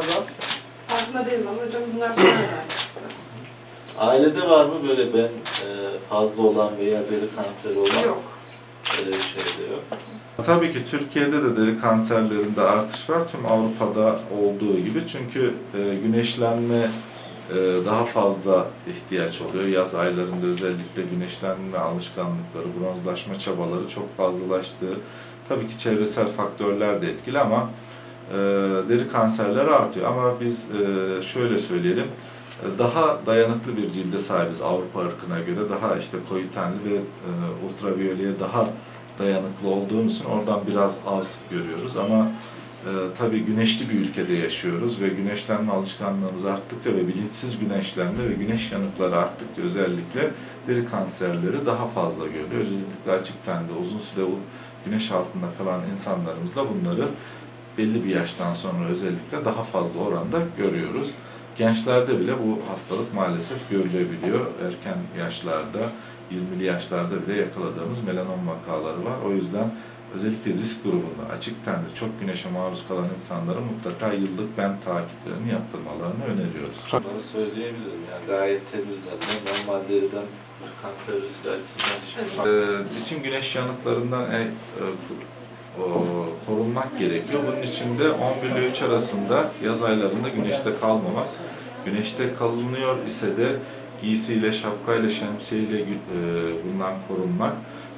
galiba. Farkında değilim ama hocam bunlar çıktı. Ailede var mı böyle ben e, fazla olan veya deri kanseri olan? Yok. Öyle bir şey de yok. Tabii ki Türkiye'de de deri kanserlerinde artış var. Tüm Avrupa'da olduğu gibi. Çünkü e, güneşlenme e, daha fazla ihtiyaç oluyor. Yaz aylarında özellikle güneşlenme alışkanlıkları, bronzlaşma çabaları çok fazlalaştığı. Tabii ki çevresel faktörler de etkili ama deri kanserleri artıyor. Ama biz e, şöyle söyleyelim, e, daha dayanıklı bir cilde sahibiz Avrupa ırkına göre. Daha işte koyu tenli ve e, ultraviyoleye daha dayanıklı olduğumuz için oradan biraz az görüyoruz ama e, tabii güneşli bir ülkede yaşıyoruz ve güneşlenme alışkanlığımız arttıkça ve bilinçsiz güneşlenme ve güneş yanıkları arttıkça özellikle deri kanserleri daha fazla görülüyor. Özellikle açık tende uzun süre güneş altında kalan insanlarımız da bunları belli bir yaştan sonra özellikle daha fazla oranda görüyoruz. Gençlerde bile bu hastalık maalesef görülebiliyor. Erken yaşlarda, 20'li yaşlarda bile yakaladığımız melanom vakaları var. O yüzden özellikle risk grubunda açık tenli çok güneşe maruz kalan insanların mutlaka yıllık ben takiplerini yaptırmalarını öneriyoruz. Bunları söyleyebilirim yani gayet temiz benden. Normal deriden bir kanser riski açısından hiçbir fark Ee, için güneş yanıklarından e, e, korunmak gerekiyor. Bunun için de 11 ile 3 arasında yaz aylarında güneşte kalmamak. Güneşte kalınıyor ise de giysiyle, şapkayla, şemsiyeyle e, bundan korunmak.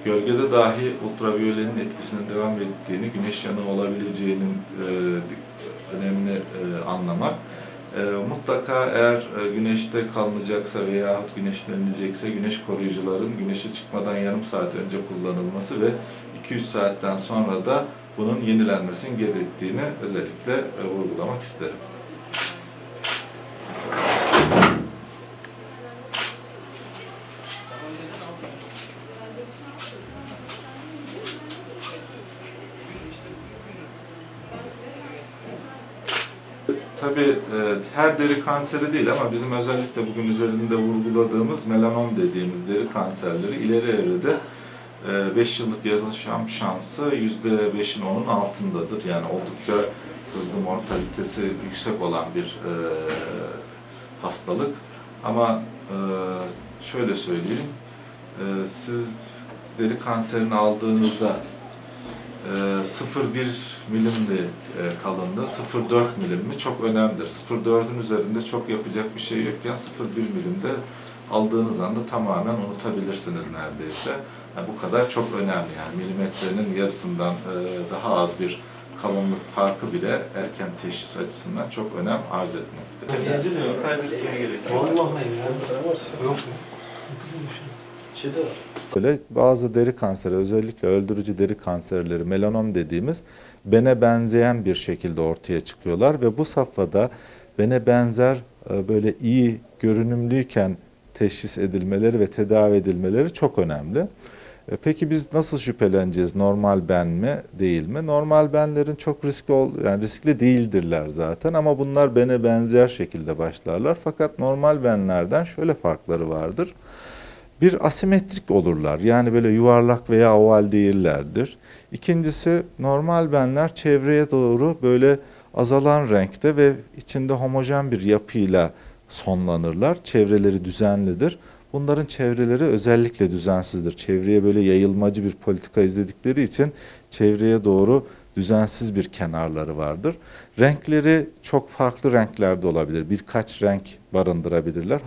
Gölgede dahi ultraviyolenin etkisinin devam ettiğini, güneş yanığı olabileceğinin e, önemini e, anlamak. Mutlaka eğer e, güneşte kalınacaksa veya güneşlenilecekse güneş koruyucuların güneşe çıkmadan yarım saat önce kullanılması ve 2-3 saatten sonra da bunun yenilenmesinin gerektiğini özellikle e, vurgulamak isterim. Tabii e, her deri kanseri değil ama bizim özellikle bugün üzerinde vurguladığımız melanom dediğimiz deri kanserleri ileri evrede 5 yıllık yaşam şansı %5'in onun altındadır. Yani oldukça hızlı mortalitesi yüksek olan bir e, hastalık. Ama e, şöyle söyleyeyim, siz deri kanserini aldığınızda 0,1 milimli e, kalınlığı, 0,4 milim mi çok önemlidir. 0,4'ün üzerinde çok yapacak bir şey yokken 0,1 milimde aldığınız anda tamamen unutabilirsiniz neredeyse. Yani bu kadar çok önemli yani milimetrenin yarısından daha az bir kalınlık farkı bile erken teşhis açısından çok önem arz de yok. Kaydetmeye gerek yok. Vallahi ya. Yok. Sıkıntılı bir şey. Şey de var. Böyle bazı deri kanseri, özellikle öldürücü deri kanserleri, melanom dediğimiz bene benzeyen bir şekilde ortaya çıkıyorlar ve bu safhada bene benzer e, böyle iyi görünümlüyken teşhis edilmeleri ve tedavi edilmeleri çok önemli. E, Peki biz nasıl şüpheleneceğiz? Normal ben mi, değil mi? Normal benlerin çok riskli ol, yani riskli değildirler zaten ama bunlar bene benzer şekilde başlarlar. Fakat normal benlerden şöyle farkları vardır. Bir asimetrik olurlar. Yani böyle yuvarlak veya oval değillerdir. İkincisi normal benler çevreye doğru böyle azalan renkte ve içinde homojen bir yapıyla sonlanırlar. Çevreleri düzenlidir. Bunların çevreleri özellikle düzensizdir. Çevreye böyle yayılmacı bir politika izledikleri için çevreye doğru düzensiz bir kenarları vardır. Renkleri çok farklı renklerde olabilir. Birkaç renk barındırabilirler.